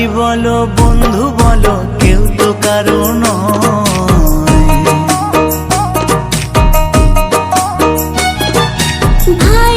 ভাই বলো বন্ধু বলো কেউ তো কারও নয়। ভাই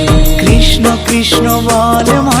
কৃষ্ণ বল